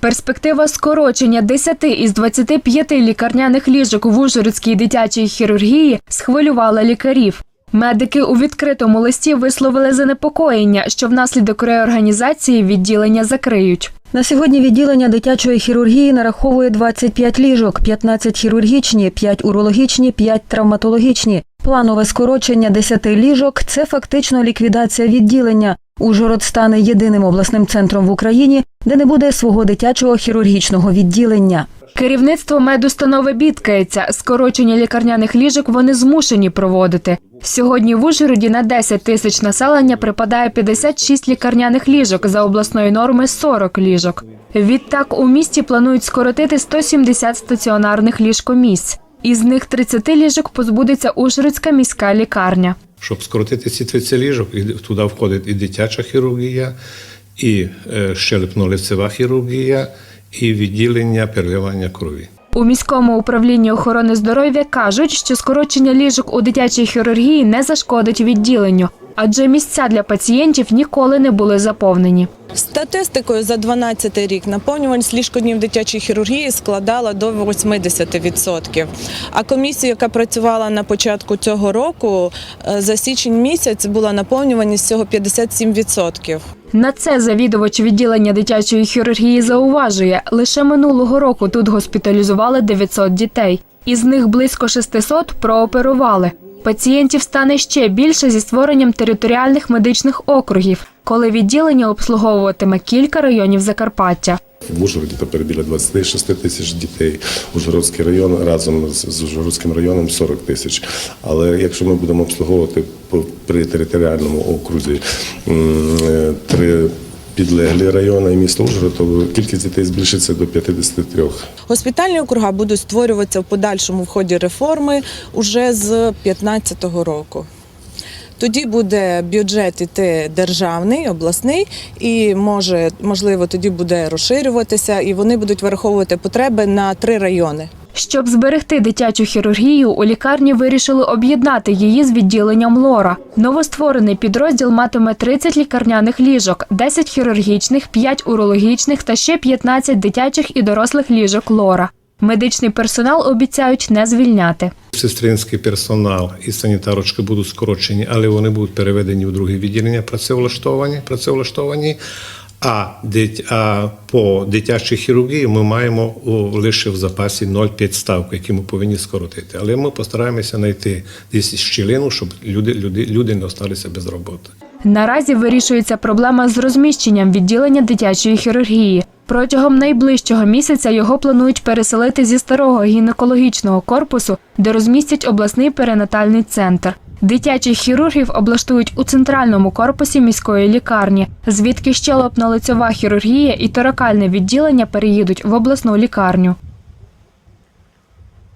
Перспектива скорочення 10 із 25 лікарняних ліжок в Ужгородській дитячій хірургії схвилювала лікарів. Медики у відкритому листі висловили занепокоєння, що внаслідок реорганізації відділення закриють. На сьогодні відділення дитячої хірургії нараховує 25 ліжок, 15 хірургічні, 5 урологічні, 5 травматологічні. Планове скорочення 10 ліжок це фактично ліквідація відділення. Ужгород стане єдиним обласним центром в Україні, де не буде свого дитячого хірургічного відділення. Керівництво медустанови бідкається. Скорочення лікарняних ліжок вони змушені проводити. Сьогодні в Ужгороді на 10 тисяч населення припадає 56 лікарняних ліжок за обласної норми 40 ліжок. Відтак у місті планують скоротити 170 стаціонарних ліжкомісць. Із них 30 ліжок позбудеться Ужгородська міська лікарня. Щоб скоротити ці 30 ліжок, туди входить і дитяча хірургія, і е, щелепно-лицева хірургія, і відділення переливання крові. У міському управлінні охорони здоров'я кажуть, що скорочення ліжок у дитячій хірургії не зашкодить відділенню, адже місця для пацієнтів ніколи не були заповнені. Статистикою за 12 рік наповнюваність ліжкоднів дитячої хірургії складала до 80%. А комісія, яка працювала на початку цього року, е, за січень місяць була наповнюваність всього 57%. На це завідувач відділення дитячої хірургії зауважує, лише минулого року тут госпіталізували 900 дітей. Із них близько 600 прооперували. Пацієнтів стане ще більше зі створенням територіальних медичних округів, коли відділення обслуговуватиме кілька районів Закарпаття. В Ужгороді тепер біля 26 тисяч дітей. Ужгородський район разом з, Ужгородським районом 40 тисяч. Але якщо ми будемо обслуговувати при територіальному окрузі е, три підлеглі райони і місто Ужгород, то кількість дітей збільшиться до 53. Госпітальні округа будуть створюватися в подальшому в ході реформи уже з 2015 року. Тоді буде бюджет іти державний, обласний, і може, можливо, тоді буде розширюватися, і вони будуть вираховувати потреби на три райони. Щоб зберегти дитячу хірургію, у лікарні вирішили об'єднати її з відділенням лора. Новостворений підрозділ матиме 30 лікарняних ліжок, 10 хірургічних, 5 урологічних та ще 15 дитячих і дорослих ліжок лора. Медичний персонал обіцяють не звільняти. Сестринський персонал і санітарочки будуть скорочені, але вони будуть переведені в друге відділення працевлаштовані, працевлаштовані. А, а по дитячій хірургії ми маємо лише в запасі 0,5 ставки, які ми повинні скоротити. Але ми постараємося знайти десь щілину, щоб люди, люди, люди не залишилися без роботи. Наразі вирішується проблема з розміщенням відділення дитячої хірургії. Протягом найближчого місяця його планують переселити зі старого гінекологічного корпусу, де розмістять обласний перинатальний центр. Дитячих хірургів облаштують у центральному корпусі міської лікарні, звідки щелепно-лицьова хірургія і торакальне відділення переїдуть в обласну лікарню.